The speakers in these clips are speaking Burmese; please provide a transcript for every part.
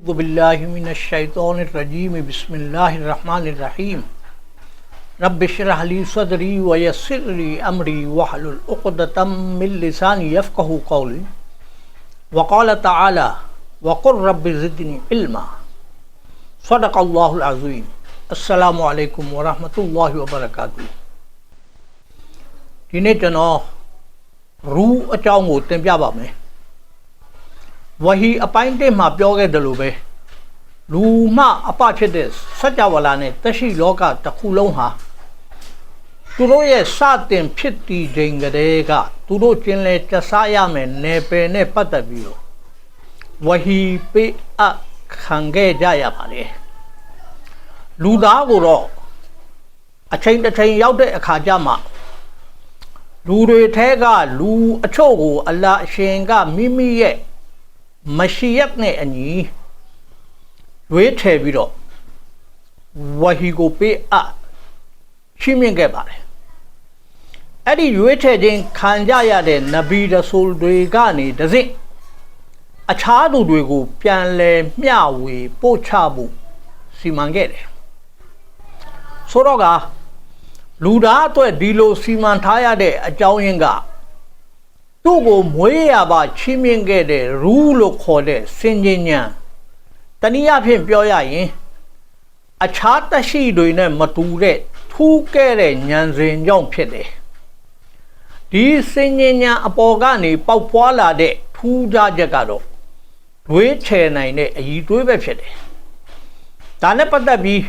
أعوذ بالله من الشيطان الرجيم بسم الله الرحمن الرحيم رب اشرح لي صدري ويسر لي أمري واحلل عقدة من لساني يفقه قولي وقال تعالى وقل رب زدني علما صدق الله العظيم السلام عليكم ورحمة الله وبركاته ဒီနေ့ကျွန်တော်ရူးအကြောင်းကိုတင်ပြပါမယ် ဝဟီအပိုင်းတစ်မှာပြောခဲ့တယ်လို့ပဲလူမှအပဖြစ်တဲ့စัจ java လာနဲ့တက်ရှိလောကတစ်ခုလုံးဟာသူတို့ရဲ့စတင်ဖြစ်တည်ခြင်းကလေးကသူတို့ကျင်လဲတစားရမယ်နယ်ပယ်နဲ့ပတ်သက်ပြီးတော့ဝဟီပေးအပ်ခံခဲ့ကြရပါလေလူသားကိုတော့အချိန်တစ်ချိန်ရောက်တဲ့အခါကျမှလူတွေထဲကလူအချို့ကို အလ္လာဟ်အရှင်ကမိမိရဲ့ မရှိယတ်နဲ့အညီရွေးထည့်ပြီးတော့ဝဟီကိုပေးအပ်ရှင်းမြင်ခဲ့ပါတယ်အဲ့ဒီရွေးထည့်ခြင်းခံကြရတဲ့နဗီရဆူလ်တွေကနေတစိအခြားသူတွေကို ပြန်လဲမျှဝေပို့ချဖို့စီမံခဲ့တယ်ဆိုတော့ကလူသားအတွက်ဒီလိုစီမံထားရတဲ့အကြောင်းရင်းက သူ့ကိုမွေးရပါချီးမြှင့်ခဲ့တဲ့ရူးလို့ခေါ်တဲ့စင်ကြီးညံတနည်းအားဖြင့်ပြောရရင် အခြားတရှိတွေနဲ့မတူတဲ့ထူးကဲတဲ့ညံစဉ်ကြောင့်ဖြစ်တယ်ဒီစင်ကြီးညံအပေါ်ကနေပေါက်ဖွာလာတဲ့ထူးခြားချက်ကတော့တွေးချယ်နိုင်တဲ့အည်တွေးပဲဖြစ်တယ်ဒါနဲ့ပတ်သက်ပြီး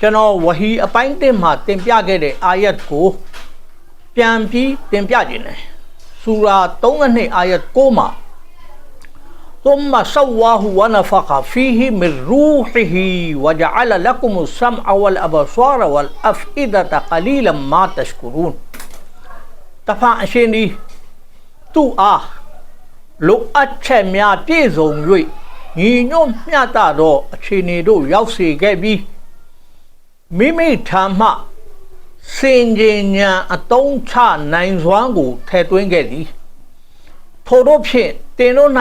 ကျွန်တော်ဝဟီအပိုင်းတစ်မှာတင်ပြခဲ့တဲ့အာယတ်ကိုပြန်ပြီးတင်ပြခြင်းတယ် ဆူရာ32အာယတ်6မှာ ثم سواه ونفخ فيه من روحه وجعل لكم السمع والابصار والافئده قليلا ما تشكرون တဖန်အရှင်ဒီသူ့အားလိုအပ်ချက်များပြည့်စုံ၍ညီညွတ်မျှတသောအခြေအနေတို့ရောက်စေခဲ့ပြီး မိမိထံမှ စင်ကြင်ညာအတုံးချနိုင်စွမ်းကိုထည့်သွင်းခဲ့သည်ထို့သောဖြင့်တင်တို့၌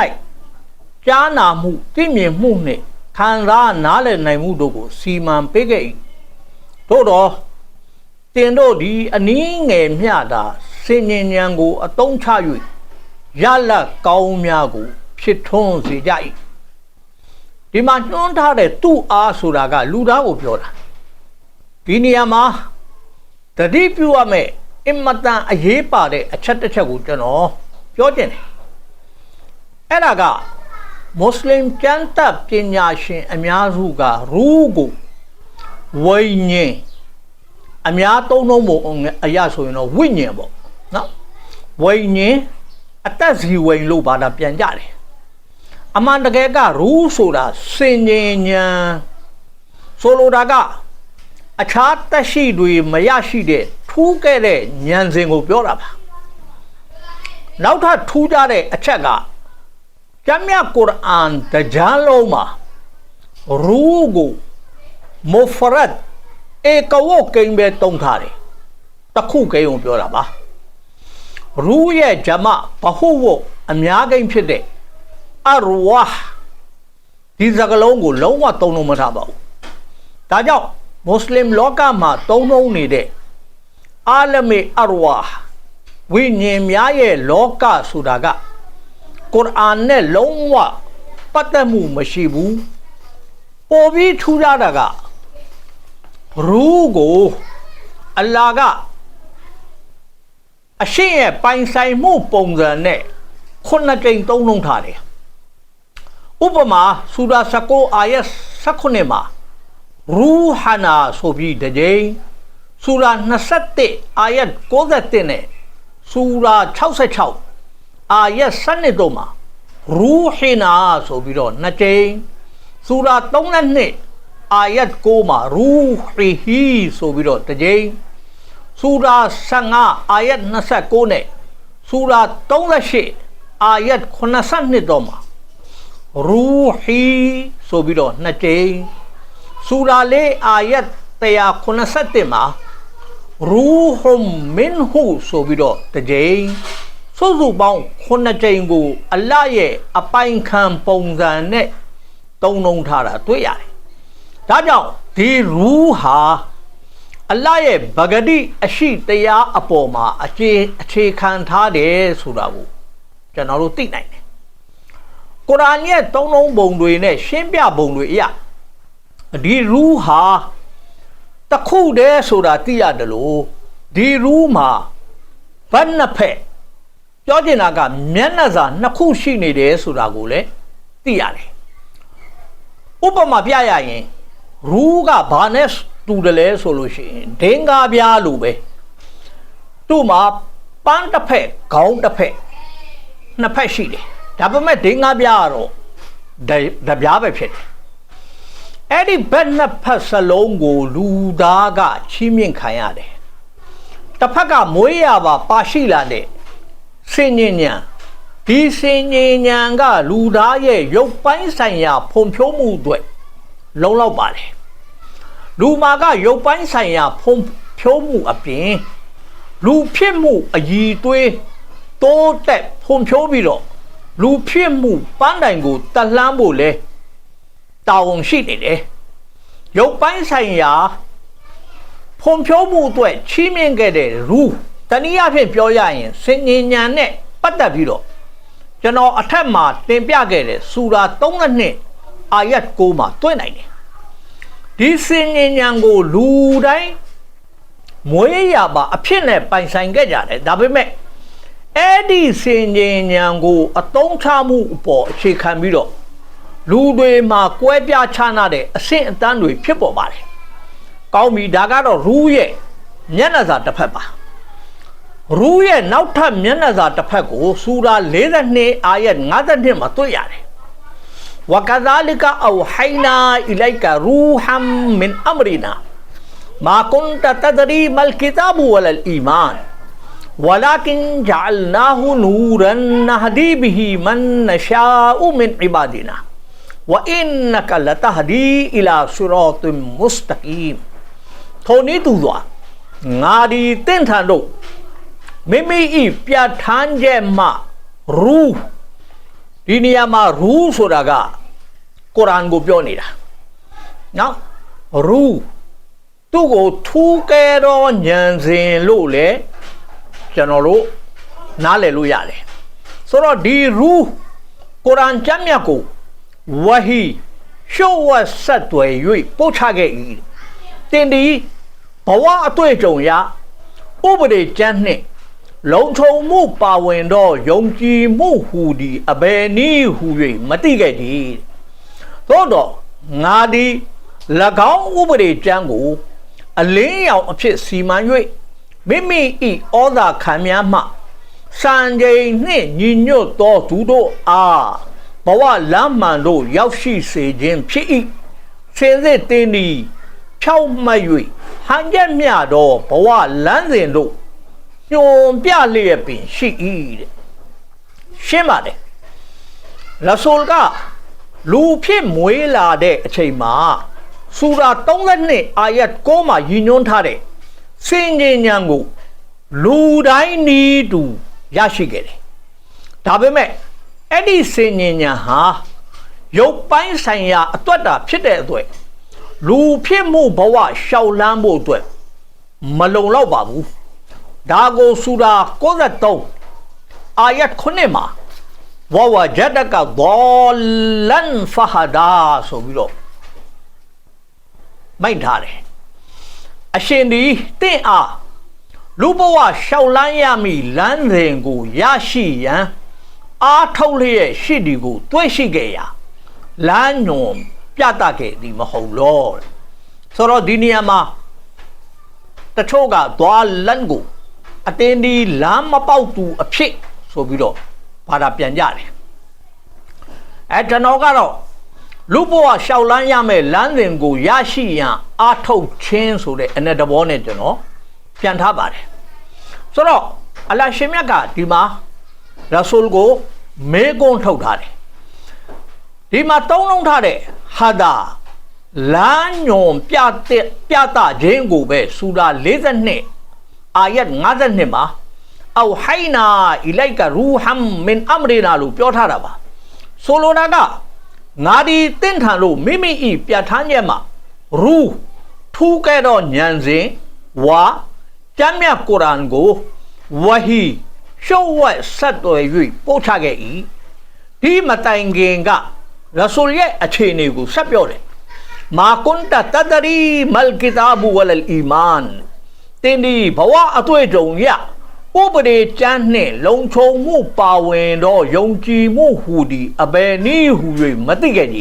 ကြားနာမှုသိမြင်မှုနှင့်ခံစားနားလည်နိုင်မှုတို့ကိုစီမံပေးခဲ့၏သို့တော့တင်တို့သည်အနည်းငယ်မျှတာစင်ကြင်ညာကိုအတုံးချ၍ရလတ်ကောင်းများကို ဖြစ်ထွန်းစေကြ၏ဒီမှာညွှန်းထားတဲ့သူ့အားဆိုတာက လူသားကိုပြောတာဒီနေရာမှာ တတိပြုရမယ်အင်မတန်အရေးပါတဲ့အချက်တစ်ချက်ကိုကျွန်တော်ပြောချင်တယ်အဲ့ဒါကမွတ်စလင်ကျမ်းတပ်ပညာရှင်အများစုကရူးကိုဝိညာဉ်အများသုံးလုံးပုံအရာဆိုရင်တော့ဝိညာဉ်ပေါ့နော်ဝိညာဉ်အသက်စီဝိန်လို့ဘာသာပြန်ကြတယ်အမှန်တကယ်ကရူးဆိုတာစင်ញင်ညာဆိုလိုတာက အခြားတက်ရှိတွေမရရှိတဲ့ထူးခဲ့တဲ့ဉာဏ်စဉ်ကိုပြောတာပါနောက်ထပ်ထူးခြားတဲ့အချက်ကကျမ်းမြတ်ကုရ်အာန်တရားလုံးမှာရူးကိုမိုဖရတ်ဧကဝတ်ကိန်းပဲတုံးထားတယ်တစ်ခုကိန်းကိုပြောတာပါရူးရဲ့ဂျမဘဟုဝတ်အများကိန်းဖြစ်တဲ့အရဝါဒီစကလုံးကိုလုံးဝသုံးလို့မထားပါဘူးဒါကြောင့် မွတ်စလင်လောကမှာသုံးလုံးနေတဲ့အာလမေအရဝါဝိညာဉ်များရဲ့လောကဆိုတာကကုရ်အာန်နဲ့လုံးဝပတ်သက်မှုမရှိဘူးပေါ်ပြီးထူးခြားတာကရူးကိုအလ္လာဟ်ကအရှင်းရဲ့ပိုင်ဆိုင်မှုပုံစံနဲ့ခုနှစ်ကြိမ်သုံးလုံးထားတယ်ဥပမာဆူရာ19အာယတ်19မှာ ရူဟာနာဆိုပြီးတကြိမ်ဆူရာ21အာယတ်61နဲ့ဆူရာ66အာယတ်7တို့မှာရူဟီနာဆိုပြီးတော့နှစ်ကြိမ်ဆူရာ32အာယတ်9မှာရူဟီဟီဆိုပြီးတော့တကြိမ်ဆူရာ15အာယတ်29နဲ့ဆူရာ38အာယတ်82တို့မှာရူဟီဆိုပြီးတော့နှစ်ကြိမ် ဆူရာလေးအာယတ်187မှာရူဟွမ်မင်ဟူဆိုပြီးတော့တကြိမ်စုစုပေါင်း9ကြိမ်ကို အလ္လာဟ်ရဲ့အပိုင်ခံပုံစံနဲ့သုံးနှုံထားတာတွေ့ရတယ်ဒါကြောင့်ဒီရူးဟာအလ္လာဟ်ရဲ့ဗဂတိအရှိတရားအပေါ်မှာအခြေအခြေခံထားတယ်ဆိုတာကိုကျွန်တော်တို့သိနိုင်တယ်ကုရ်အာန်ရဲ့သုံးလုံးပုံတွေနဲ့ရှင်းပြပုံတွေအရ ဒီရူးဟာတစ်ခုတည်းဆိုတာသိရတယ်လို့ဒီရူးမှာဘတ်နှစ်ဖက်ပြောချင်တာကမျက်နှာစာနှစ်ခုရှိနေတယ်ဆိုတာကိုလည်းသိရတယ်ဥပမာပြရရင်ရူးကဘာနဲ့တူတယ်လဲဆိုလို့ရှိရင်ဒင်္ဂါပြားလိုပဲသူ့မှာပန်းတစ်ဖက်ခေါင်းတစ်ဖက်နှစ်ဖက်ရှိတယ်ဒါပေမဲ့ဒင်္ဂါပြားကတော့ဒပြားပဲဖြစ်တယ် အဲ့ဒီဘက်နှစ်ဖက်စလုံးကို လူသားကချီးမြှင့်ခံရတယ်တစ်ဖက်ကမွေးရပါပါရှိလာတဲ့စင်ញဉဏ်ဒီစင်ញဉဏ်ကလူသားရဲ့ရုပ်ပိုင်းဆိုင်ရာဖွံ့ဖြိုးမှုအတွက်လုံလောက်ပါတယ်လူမာကရုပ်ပိုင်းဆိုင်ရာဖွံ့ဖြိုးမှုအပြင်လူဖြစ်မှုအည်သွေးတိုးတက်ဖွံ့ဖြိုးပြီးတော့လူဖြစ်မှုပန်းတိုင်ကိုတလှမ်းဖို့လဲ တာဝန်ရှိနေတယ်ရုပ်ပိုင်းဆိုင်ရာဖွံ့ဖြိုးမှုအတွက်ချီးမြှင့်ခဲ့တဲ့ rule တနည်းအားဖြင့်ပြောရရင်စင်ကြီးညာနဲ့ပတ်သက်ပြီးတော့ကျွန်တော်အထက်မှာတင်ပြခဲ့တဲ့စူရာ3နှစ်အာယတ်6မှာတွေ့နိုင်တယ်ဒီစင်ကြီးညာကိုလူတိုင်းမွေးရပါအဖြစ်နဲ့ပိုင်ဆိုင်ခဲ့ကြတယ်ဒါပေမဲ့အဲ့ဒီစင်ကြီးညာကိုအသုံးချမှုအပေါ်အခြေခံပြီးတော့ လူတွေမှာကွဲပြားခြားနာတဲ့အဆင့်အတန်းတွေဖြစ်ပေါ်ပါတယ်။ကောင်းပြီဒါကတော့ရူးရဲ့မျက်နှာစာတစ်ဖက်ပါ။ရူးရဲ့နောက်ထပ်မျက်နှာစာတစ်ဖက်ကိုစူရာ42အာယတ်52မှာတွေ့ရတယ်။ وكذلك أوحينا إليك روحا من أمرنا ما كنت تدري ما الكتاب ولا الإيمان ولكن جعلناه نورا نهدي به من نشاء من عبادنا ဝအင်နကလတဟဒီအီလာဆူရောတုမုစတကီမ်ထိုနည်းတူစွာငါဒီတင့်ထန်တို့မိမိဤပြဋ္ဌာန်းချက်မှရူးဒီနေရာမှာရူးဆိုတာကကုရ်အာန်ကိုပြောနေတာနော်ရူးသူ့ကိုထူးကဲတော့ဉာဏ်စဉ်လို့လေကျွန်တော်တို့နားလည်လို့ရတယ်ဆိုတော့ဒီရူးကုရ်အာန်ကျမ်းမြတ်ကို ဝဟီရှုဝတ်ဆက်သွယ်၍ပို့ချခဲ့၏တင်ဒီဘဝအတွေ့အကြုံရာဥပဒေကျမ်းနှင့်လုံခြုံမှုပါဝင်သောယုံကြည်မှုဟူသည်အဘယ်နည်းဟူ၍မသိခဲ့ကြသို့တော့ငါသည်၎င်းဥပဒေကျမ်းကို အလင်းရောင်အဖြစ်စီမံ၍မိမိဤဩဇာခံများမှစံချိန်နှင့်ညီညွတ်သောသူတို့အား ဘဝလမ်းမှန်တို့ရောက်ရှိစေခြင်းဖြစ်၏စင်စစ်တင်းဤဖြောက်မှတ်၍ဟန်ချက်မြသောဘဝလမ်းစဉ်တို့ညွန်ပြလျက်ပင်ရှိ၏တဲ့ရှင်းပါတယ်ရဆိုလ်ကလူဖြစ်မွေးလာတဲ့အချိန်မှာစူရာ32အာယတ်6မှာရည်ညွှန်းထားတဲ့စင်ញဉဏ်ကိုလူတိုင်းနီးတူရရှိခဲ့တယ်ဒါပေမဲ့ အဲ့ဒီစင်ញဉဏ်ဟာရုပ်ပိုင်းဆိုင်ရာအတွက်တာဖြစ်တဲ့အတွက်လူဖြစ်မှုဘဝရှောက်လန်းဖို့အတွက်မလုံလောက်ပါဘူးဒါကိုစူရာ93အာယတ်9မှာဝဝဂျဒကဒေါလန်ဖဟာဒါဆိုပြီးတော့မိုက်ထားတယ်အရှင်ဒီတင့်အားလူဘဝရှောက်လန်းရမည်လမ်းစဉ်ကိုရရှိရန် အားထုတ်လျက်ရှိဒီကိုတွေ့ရှိခဲ့ရာလမ်းညွန်ပြတတ်ခဲ့သည်မဟုတ်လောဆိုတော့ဒီနေရာမှာတချို့ကသွားလန်းကိုအတင်းဒီလမ်းမပေါက်သူအဖြစ်ဆိုပြီးတော့ဘာသာပြန်ကြတယ်အဲကျွန်တော်ကတော့လူဘဝရှောက်လန်းရမယ်လမ်းစဉ်ကိုရရှိရန်အားထုတ်ခြင်းဆိုတဲ့အ내တဘောနဲ့ကျွန်တော်ပြန်ထားပါတယ်ဆိုတော့အလရှင်မြတ်ကဒီမှာရဆူလ်ကို မေကွန်းထုတ်ထားတယ်ဒီမှာသုံးလုံးထားတဲ့ဟာဒါလမ်းညွန်ပြတဲ့ပြတာခြင်းကိုပဲစူရာ42အာယတ်52မှာအောဟိုင်နာအီလိုက်ကရူဟမ်မင်အမရီနာလို့ပြောထားတာပါဆိုလိုတာကငါဒီတင့်ထန်လို့မိမိဤပြဋ္ဌာန်းချက်မှာရူထူးကဲ့တော့ဉာဏ်စဉ်ဝါကျမ်းမြတ်ကုရ်အာန်ကိုဝဟီ ရှုံးဝက်ဆက်သွယ်၍ပို့ချခဲ့၏ဒီမတိုင်ခင်ကရဆူလ်ရဲ့အခြေအနေကိုဆက်ပြောတယ်မာကွန်တတဒရီမလ်ကီတာဘူဝလ်အီမန်တင်းဒီဘဝအတွေ့အကြုံရဥပဒေကျမ်းနှင့်လုံခြုံမှုပါဝင်သောယုံကြည်မှုဟူသည်အဘယ်နည်းဟူ၍မသိခဲ့ကြ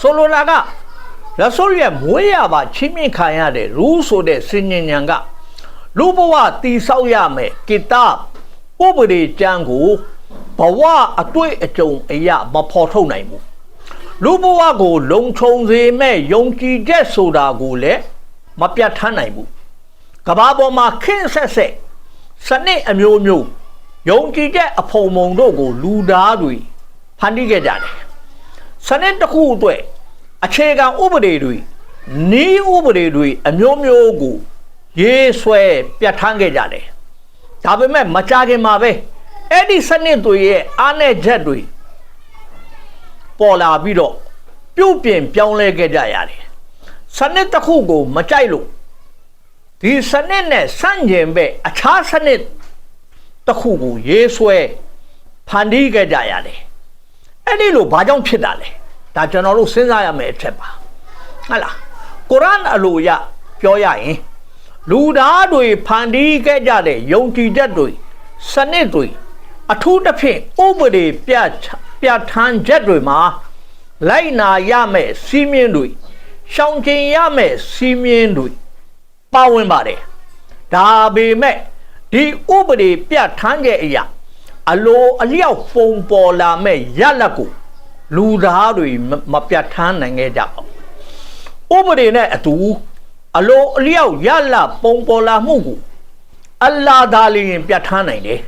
ဆိုလိုလာကရဆိုလ်ရဲ့မွေးရပါချင်းမြင့်ခံရတဲ့ရူးဆိုတဲ့စင်ញဉဏ်က လူဘဝတည်ဆောက်ရမယ်ကိတာဥပဒေကျမ်းကိုဘဝအတွေ့အကြုံအရာမဖော်ထုတ်နိုင်ဘူးလူဘဝကို လုံခြုံစေမဲ့ယုံကြည်ချက်ဆိုတာကိုလည်းမပြတ်ထမ်းနိုင်ဘူးကဘာပေါ်မှာခင်းဆက်ဆက်စနစ်အမျိုးမျိုးယုံကြည်ချက်အဖုံမုံတို့ကို လူသားတွေဖန်တီးခဲ့ကြတယ်စနစ်တစ်ခုအတွက်အခြေခံဥပဒေတွေနီးဥပဒေတွေအမျိုးမျိုးကို ရေးဆွဲပြတ်ထန်းခဲ့ကြတယ်ဒါပေမဲ့မကြခင်မှာပဲအဲ့ဒီစနစ်တွေရဲ့အားနည်းချက်တွေပေါ်လာပြီးတော့ပြုတ်ပြင်ပြောင်းလဲခဲ့ကြရတယ်စနစ်တစ်ခုကိုမကြိုက်လို့ဒီစနစ်နဲ့ဆန့်ကျင်ဘက်အခြားစနစ်တစ်ခုကိုရေးဆွဲဖန်တီးခဲ့ကြရတယ်အဲ့ဒီလိုဘာကြောင့်ဖြစ်တာလဲဒါကျွန်တော်တို့စဉ်းစားရမယ့်အချက်ပါဟုတ်လားကုရ်အာန်အလိုရပြောရရင် လူသားတွေဖန်တီးခဲ့ကြတဲ့ယုံကြည်ချက်တွေစနစ်တွေအထူးသဖြင့်ဥပဒေပြပြထမ်းချက်တွေမှာလိုက်နာရမယ့်စီးမြင်တွေရှောင်ကျင်ရမယ့်စီးမြင်တွေပါဝင်ပါတယ်ဒါပေမဲ့ဒီဥပဒေပြထမ်းချက်အရာအလိုအလျောက်ပုံပေါ်လာမဲ့ရလက်ကိုလူသားတွေမပြတ်ထမ်းနိုင်ခဲ့ကြဘူးဥပဒေနဲ့အတူ အလိုအလျောက်ရလပုံပေါ်လာမှုကိုအလ္လာဟ်သာလျင်ပြတ်ထမ်းနိုင်တယ်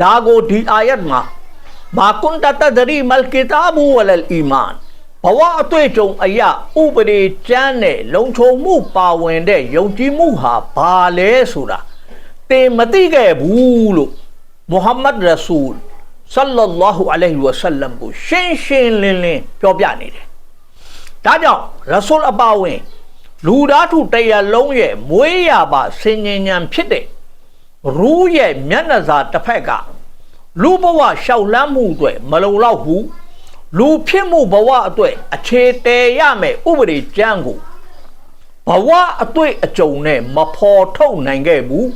ဒါကိုဒီအာယတ်မှာမာကွန်တတဒရီမလ်ကီတာဘူဝလ်အီမန်ဘဝအတွေ့အကြုံအရာဥပဒေကျမ်းနဲ့လုံခြုံမှုပါဝင်တဲ့ယုံကြည်မှုဟာဘာလဲဆိုတာသင်မသိခဲ့ဘူးလို့မုဟမ္မဒ်ရဆူလ်ဆလ္လာလာဟူအလိုင်ဝဆလမ်ကိုရှင်းရှင်းလင်းလင်းပြောပြနေတယ်။ဒါကြောင့်ရဆူလ်အပါဝင် လူသားထုတရားလုံးရဲ့မွေးရပါဆင်ញဉဏ်ဖြစ်တဲ့ရူးရဲ့မျက်နှာစာတစ်ဖက်ကလူဘဝရှောက်လန်းမှုအတွက်မလုံလောက်ဘူးလူဖြစ်မှုဘဝအတွက်အခြေတည်ရမယ်ဥပဒေကျမ်းကိုဘဝအတွေ့အကြုံနဲ့မဖော်ထုတ်နိုင်ခဲ့ဘူး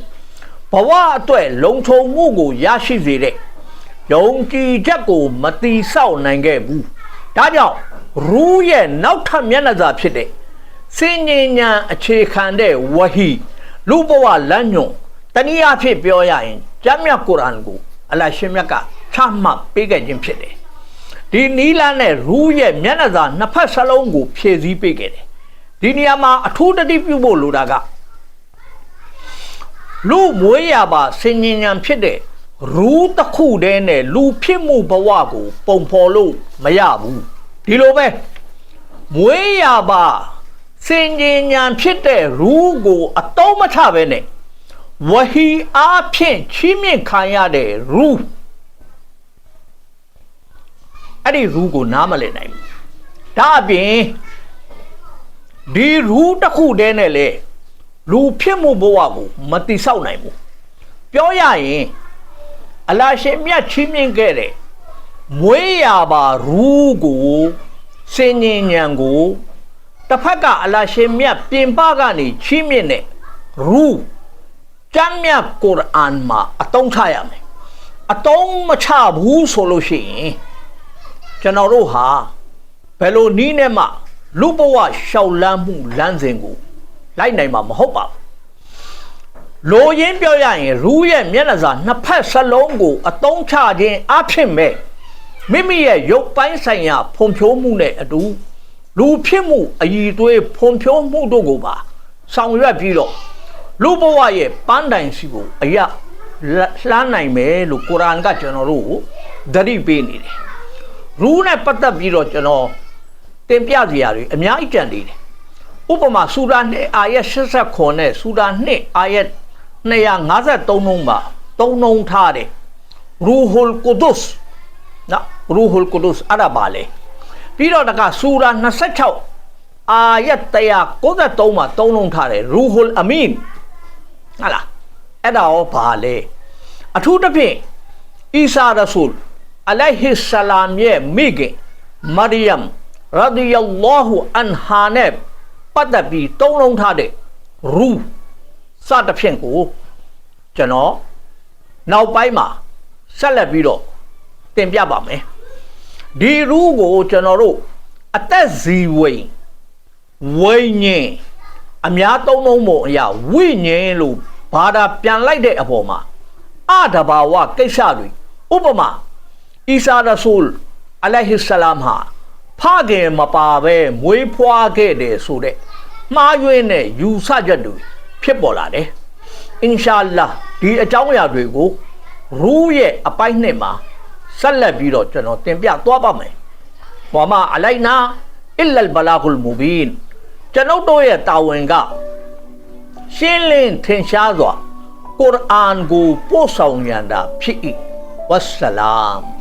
ဘဝအတွက်လုံခြုံမှုကိုရရှိစေတဲ့ယုံကြည်ချက်ကိုမတိဆောက်နိုင်ခဲ့ဘူးဒါကြောင့်ရူးရဲ့နောက်ထပ်မျက်နှာစာဖြစ်တဲ့ စင်ញဉဏ်အခြေခံတဲ့ဝဟီလူဘဝလမ်းညွန်တနည်းအားဖြင့်ပြောရရင်ကျမ်းမြတ်ကုရ်အာန်ကိုအလ္လာဟ်ရှင်မြတ်ကချမှတ်ပေးခဲ့ခြင်းဖြစ်တယ်ဒီနီလာနဲ့ရူးရဲ့မျက်နှာစာနှစ်ဖက်စလုံးကို ဖြည့်ဆည်းပေးခဲ့တယ်ဒီနေရာမှာအထူးတတိပြုဖို့လိုတာကလူမွေးရပါစင်ញဉဏ်ဖြစ်တဲ့ရူးတစ်ခုတည်းနဲ့လူဖြစ်မှုဘဝကို ပုံဖော်လို့မရဘူးဒီလိုပဲမွေးရပါ စင်ញဉဏ်ဖြစ်တဲ့ရူးကိုအတော့မချပဲနဲ့ဝဟီအားဖြင့်ချီးမြှင့်ခံရတဲ့ရူးအဲ့ဒီရူးကိုနားမလည်နိုင်ဘူးဒါအပြင်ဒီရူးတစ်ခုတည်းနဲ့လေလူဖြစ်မှုဘဝကိုမတိဆောက်နိုင်ဘူးပြောရရင်အလာရှင်မြတ်ချီးမြှင့်ခဲ့တဲ့မွေးရပါရူးကိုစင်ញင်ညံကို တစ်ဖက်ကအလာရှင်မြတ်ပြင်ပကနေချီးမြှင့်တဲ့ရူးကျမ်းမြတ်ကုရ်အာန်မှာအတုံးချရမယ်အတုံးမချဘူးဆိုလို့ရှိရင်ကျွန်တော်တို့ဟာဘယ်လိုနီးနဲ့မှလူဘဝရှောက်လန်းမှုလမ်းစဉ်ကိုလိုက်နိုင်မှာမဟုတ်ပါဘူးလိုရင်းပြောရရင်ရူးရဲ့မျက်နှာစာနှစ်ဖက်စလုံးကိုအတုံးချခြင်းအဖြစ်မဲ့မိမိရဲ့ရုပ်ပိုင်းဆိုင်ရာဖွံ့ဖြိုးမှုနဲ့အတူ လူဖြစ်မှုအည်သွေးဖွံ့ဖြိုးမှုတို့ကိုပါဆောင်ရွက်ပြီးတော့လူဘဝရဲ့ပန်းတိုင်စီကိုအရာလှမ်းနိုင်မယ်လို့ကုရ်အာန်ကကျွန်တော်တို့ဓာတိပေးနေတယ်ရူးနဲ့ပတ်သက်ပြီးတော့ကျွန်တော်တင်ပြစရာတွေအများကြီးကြံနေတယ်ဥပမာဆူရာ2အာယတ်89နဲ့ဆူရာ2အာယတ်253လုံးပါသုံးလုံးထားတယ်ရူဟူလ်ကုဒုစ်နော်ရူဟူလ်ကုဒုစ်အဲ့ဒါပါလေ ပြီးတော့တကဆူရာ26အာယတ်193မှာသုံးလုံးထားတယ်ရူဟူလ်အမင်ဟာလားအဲ့ဒါရောဘာလဲအထူးသဖြင့်အီဆာရဆူလ်အလိုင်ဟစ်ဆလာမ်ရဲ့မိခင်မရိယမ်ရဒီယလ္လာဟူအန်ဟာနဲ့ပတ်သက်ပြီးသုံးလုံးထားတဲ့ရူစသဖြင့်ကိုကျွန်တော်နောက်ပိုင်းမှာဆက်လက်ပြီးတော့တင်ပြပါမယ် ဒီရူကိုကျွန်တော်တို့အသက်ဇီဝိန်ဝိညာဉ်အများသုံးလုံးပုံအရာဝိညာဉ်လို့ဘာသာပြန်လိုက်တဲ့အပေါ်မှာအတဘာဝကိစ္စတွေဥပမာအီဆာရဆူလ်အလိုင်ဟစ်ဆလာမ်ဟာဖခင်မပါပဲမွေးဖွားခဲ့တယ်ဆိုတဲ့မှားယွင်းတဲ့ယူဆချက်တွေဖြစ်ပေါ်လာတယ်အင်ရှာလာဒီအကြောင်းအရာတွေကိုရူးရဲ့အပိုင်းနှစ်မှာ ဆက်လက်ပြီးတော့ကျွန်တော်တင်ပြသွားပါမယ်။ဘာမှအလိုက်နာအလလ်ဘလာဂုလ်မူဘင်ကျွန်ုပ်တို့ရဲ့တာဝန်ကရှင်းလင်းထင်ရှားစွာကုရ်အာန်ကိုပို့ဆောင်ရန်တာဖြစ်၏ဝတ်ဆလမ်